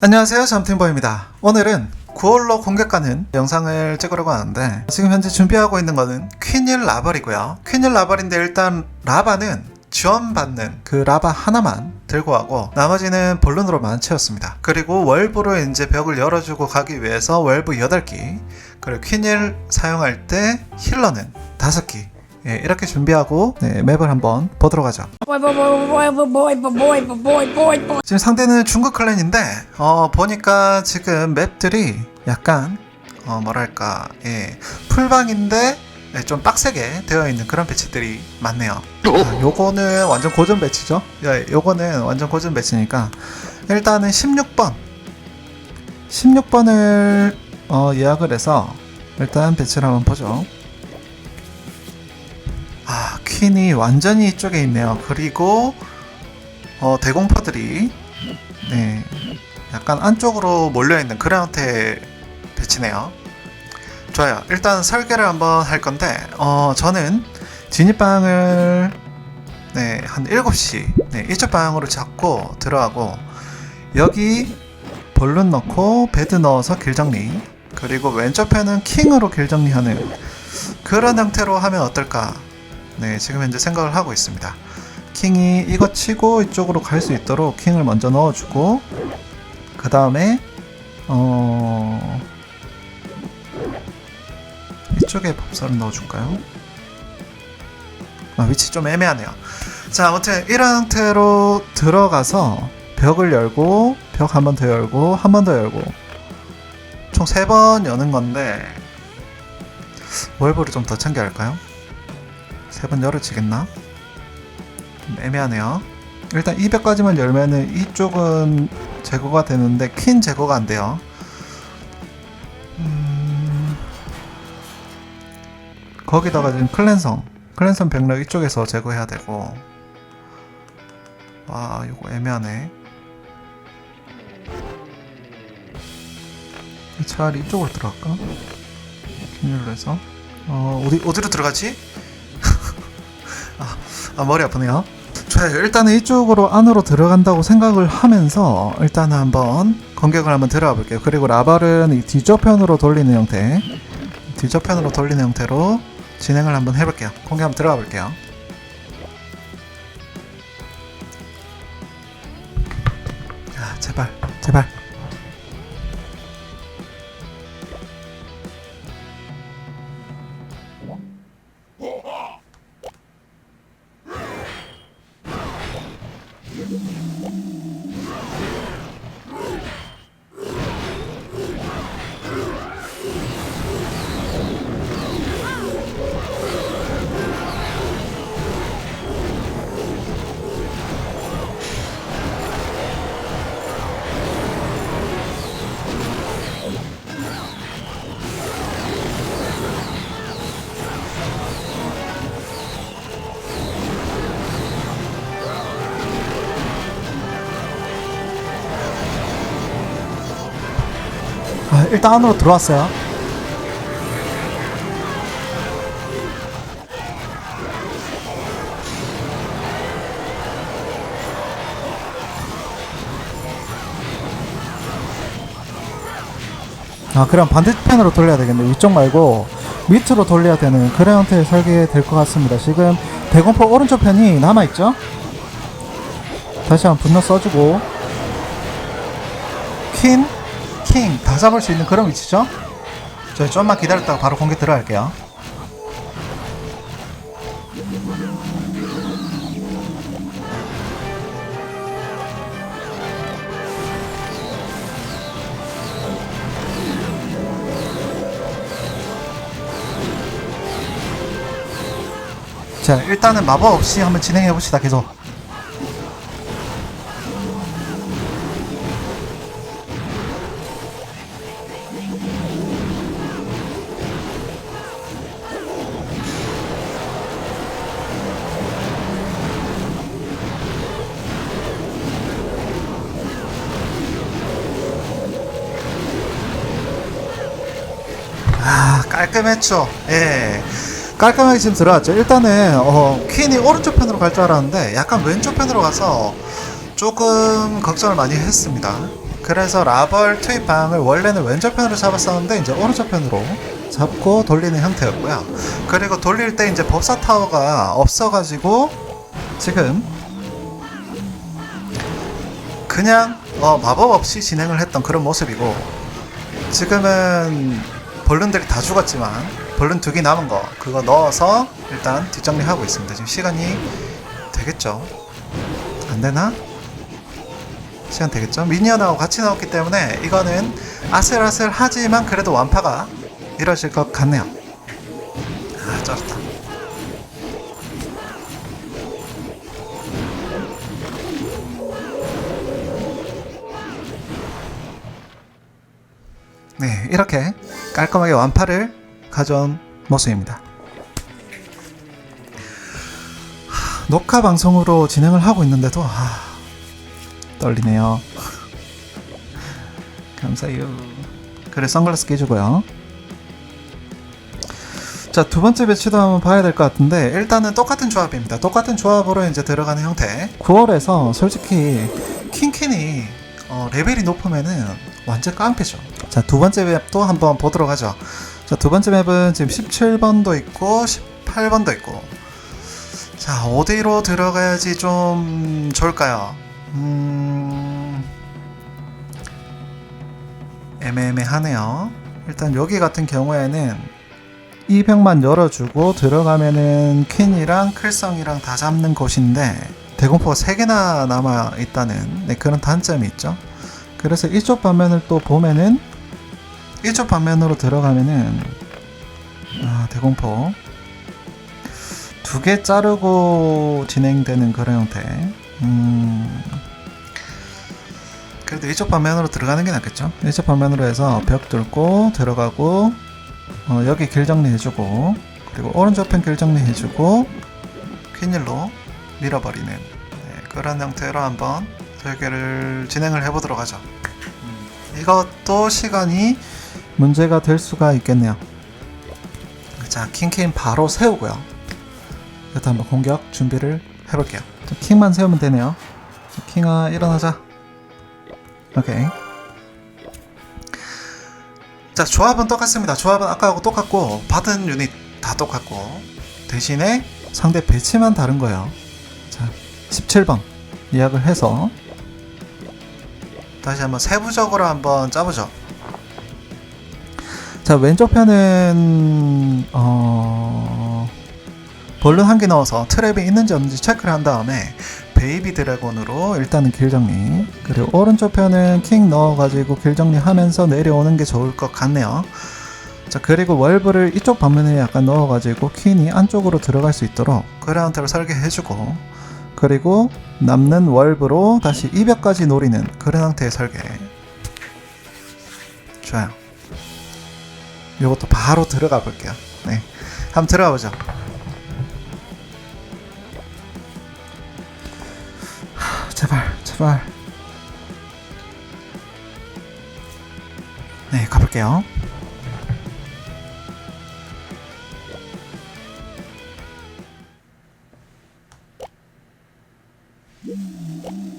안녕하세요 잠팀보입니다. 오늘은 9월로 공격가는 영상을 찍으려고 하는데 지금 현재 준비하고 있는 거는 퀸일 라벌이고요. 퀸일 라벌인데 일단 라바는 지원받는 그 라바 하나만 들고 가고 나머지는 본론으로만 채웠습니다. 그리고 월브로 이제 벽을 열어주고 가기 위해서 월브 8기 그리고 퀸일 사용할 때 힐러는 5기 네, 이렇게 준비하고 네, 맵을 한번 보도록 하죠. 지금 상대는 중국 클랜인데 어, 보니까 지금 맵들이 약간 어, 뭐랄까 예, 풀방인데 예, 좀 빡세게 되어 있는 그런 배치들이 많네요. 아, 요거는 완전 고전 배치죠. 예, 요거는 완전 고전 배치니까 일단은 16번 16번을 어, 예약을 해서 일단 배치를 한번 보죠. 아 퀸이 완전히 이쪽에 있네요. 그리고 어, 대공포들이 네 약간 안쪽으로 몰려있는 그런 형태 배치네요. 좋아요. 일단 설계를 한번 할 건데 어 저는 진입방을 네 한 7시 네 이쪽 방향으로 잡고 들어가고 여기 볼룬 넣고 베드 넣어서 길 정리. 그리고 왼쪽 편은 킹으로 길 정리하는 그런 형태로 하면 어떨까 네 지금 현재 생각을 하고 있습니다 킹이 이거 치고 이쪽으로 갈 수 있도록 킹을 먼저 넣어주고 그 다음에 어 이쪽에 법사를 넣어줄까요? 아 위치 좀 애매하네요. 자 아무튼 이런 형태로 들어가서 벽을 열고 벽 한 번 더 열고 한 번 더 열고 총 세 번 여는 건데 월브를 좀 더 챙겨 할까요? 세 번 열어지겠나? 좀 애매하네요. 일단 200까지만 열면은 이쪽은 제거가 되는데 퀸 제거가 안 돼요. 음... 거기다가 지금 클랜성, 클랜성 병력 이쪽에서 제거해야 되고. 와, 이거 애매하네. 차라리 이쪽으로 들어갈까? 퀸으로 해서. 어, 어디, 어디로 들어가지? 아, 아, 머리 아프네요. 좋아요. 일단은 이쪽으로 안으로 들어간다고 생각을 하면서 일단은 한번 공격을 한번 들어가 볼게요. 그리고 라발은 이 뒤쪽편으로 돌리는 형태, 뒤쪽편으로 돌리는 형태로 진행을 한번 해볼게요. 공격 한번 들어가 볼게요. 야, 제발, 제발. 일단 안으로 들어왔어요. 아, 그럼 반대편으로 돌려야 되겠네. 위쪽 말고 밑으로 돌려야 되는 그런 형태의 설계될 것 같습니다. 지금 대공포 오른쪽 편이 남아있죠? 다시 한번 분노 써주고 퀸, 킹 다 잡을 수 있는 그런 위치죠? 저희 좀만 기다렸다가 바로 공격 들어갈게요. 자, 일단은 마법 없이 한번 진행해 봅시다. 계속. 아 깔끔했죠. 예. 깔끔하게 지금 들어왔죠. 일단은 어, 퀸이 오른쪽 편으로 갈 줄 알았는데 약간 왼쪽 편으로 가서 조금 걱정을 많이 했습니다. 그래서 라벌 투입방을 원래는 왼쪽 편으로 잡았었는데 이제 오른쪽 편으로 잡고 돌리는 형태였고요. 그리고 돌릴 때 이제 법사 타워가 없어가지고 지금 그냥 어, 마법 없이 진행을 했던 그런 모습이고 지금은 벌룬들이 다 죽었지만 벌룬 두 개 남은 거 그거 넣어서 일단 뒷정리하고 있습니다. 지금 시간이 되겠죠? 안 되나? 시간 되겠죠? 미니언하고 같이 나왔기 때문에 이거는 아슬아슬 하지만 그래도 완파가 이뤄질 것 같네요. 아, 쩔었다. 네, 이렇게 깔끔하게 완파를 가져온 모습입니다. 하, 녹화 방송으로 진행을 하고 있는데도 아, 떨리네요. 감사해요. 그래 선글라스 끼주고요. 자, 두 번째 배치도 한번 봐야 될 것 같은데, 일단은 똑같은 조합입니다. 똑같은 조합으로 이제 들어가는 형태. 9월에서 솔직히, 킹킨이, 어, 레벨이 높으면은 완전 깡패죠. 자, 두 번째 맵도 한번 보도록 하죠. 자, 두 번째 맵은 지금 17번도 있고, 18번도 있고. 자, 어디로 들어가야지 좀 좋을까요? 음, 애매애매하네요. 일단 여기 같은 경우에는 이 벽만 열어주고 들어가면은 퀸이랑 클성이랑 다 잡는 곳인데 대공포가 3개나 남아 있다는 네, 그런 단점이 있죠. 그래서 이쪽 반면을 또 보면은 이쪽 반면으로 들어가면은 아, 대공포 두 개 자르고 진행되는 그런 형태. 음, 그래도 이쪽 반면으로 들어가는 게 낫겠죠? 이쪽 반면으로 해서 벽 뚫고 들어가고 어, 여기 길 정리해주고 그리고 오른쪽 편 길 정리해주고 퀸일로 밀어버리는 네, 그런 형태로 한번 설계를 진행을 해보도록 하죠. 음, 이것도 시간이 문제가 될 수가 있겠네요. 자, 킹킹 바로 세우고요. 이것도 한번 공격 준비를 해볼게요. 자, 킹만 세우면 되네요. 자, 킹아 일어나자. 오케이. 자 조합은 똑같습니다. 조합은 아까하고 똑같고 받은 유닛 다 똑같고 대신에 상대 배치만 다른 거예요. 자 17번 예약을 해서 다시 한번 세부적으로 한번 짜보죠. 자 왼쪽 편은 어 벌룬 한 개 넣어서 트랩이 있는지 없는지 체크를 한 다음에 베이비 드래곤으로 일단은 길 정리. 그리고 오른쪽 편은 킹 넣어가지고 길 정리하면서 내려오는 게 좋을 것 같네요. 자 그리고 월브를 이쪽 반면에 약간 넣어가지고 퀸이 안쪽으로 들어갈 수 있도록 형태로 설계해주고 그리고 남는 월브로 다시 200까지 노리는 그런 형태의 설계. 좋아요 이것도 바로 들어가 볼게요. 네. 한번 들어가 보죠. 제발, 제발. 네, 가볼게요. 음.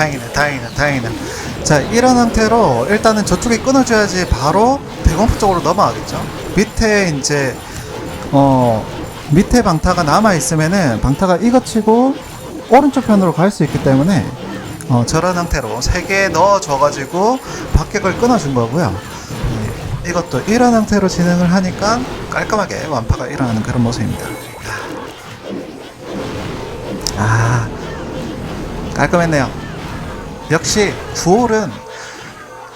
다행이네, 다행이네, 다행이네. 자, 이런 상태로 일단은 저쪽에 끊어줘야지 바로 대공포 쪽으로 넘어가겠죠. 밑에 이제 어 밑에 방타가 남아 있으면은 방타가 이거 치고 오른쪽 편으로 갈 수 있기 때문에 어, 저런 상태로 세개 넣어줘가지고 밖에 걸 끊어준 거고요. 네, 이것도 이런 상태로 진행을 하니까 깔끔하게 완파가 일어나는 그런 모습입니다. 아, 깔끔했네요. 역시 9홀은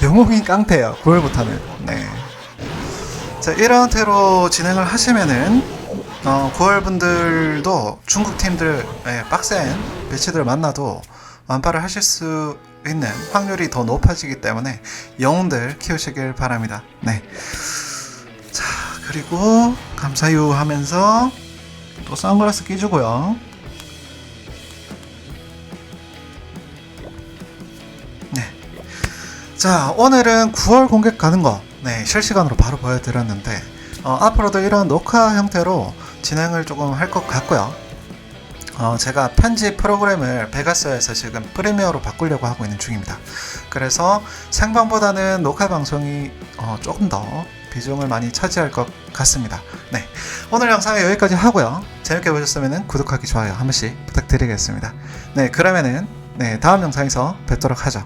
영웅이 깡패예요. 9홀부터는. 네. 자, 이런 상태로 진행을 하시면은 어, 9월 분들도 중국 팀들 예, 빡센 배치들 만나도 완파를 하실 수 있는 확률이 더 높아지기 때문에 영웅들 키우시길 바랍니다. 네. 자, 그리고 감사유 하면서 또 선글라스 끼주고요. 자, 오늘은 9월 공개 가는 거, 네, 실시간으로 바로 보여드렸는데, 어, 앞으로도 이런 녹화 형태로 진행을 조금 할 것 같고요. 어, 제가 편집 프로그램을 베가스에서 지금 프리미어로 바꾸려고 하고 있는 중입니다. 그래서 생방보다는 녹화 방송이 어, 조금 더 비중을 많이 차지할 것 같습니다. 네. 오늘 영상은 여기까지 하고요. 재밌게 보셨으면 구독하기, 좋아요 한 번씩 부탁드리겠습니다. 네, 그러면은, 네, 다음 영상에서 뵙도록 하죠.